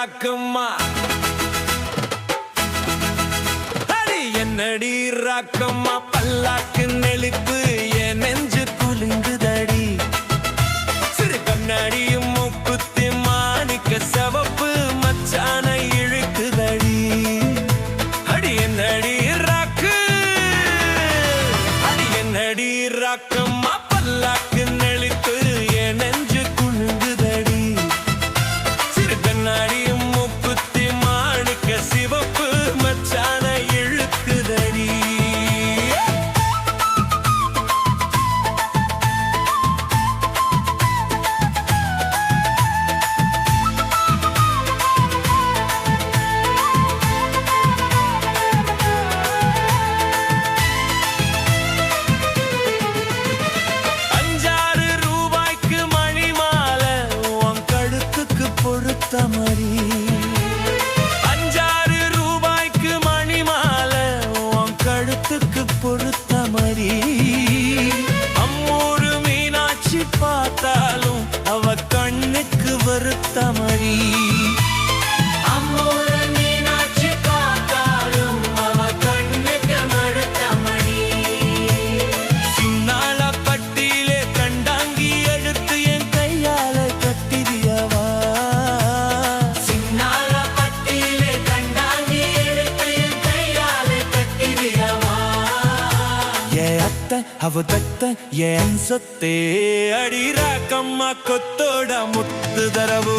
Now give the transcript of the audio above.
ராக்கம்மா அடி என்னடி ராக்கம்மா பல்லாக்கு நெளிப்பு என் நெஞ்சு குலுங்குதடி. சிறு கண்ணாடியும் மூக்குத்தி மாணிக்க சவப்பு மச்சான இழுக்குதடி. அடி என்னடி ராக்கு அடி ಹವದತ್ತ ಏನ್ಸತ್ತೆ ಅಡಿ ರಾಕಮ್ಮ ಕೊತ್ತೋಡ ಮುತ್ತುದರವು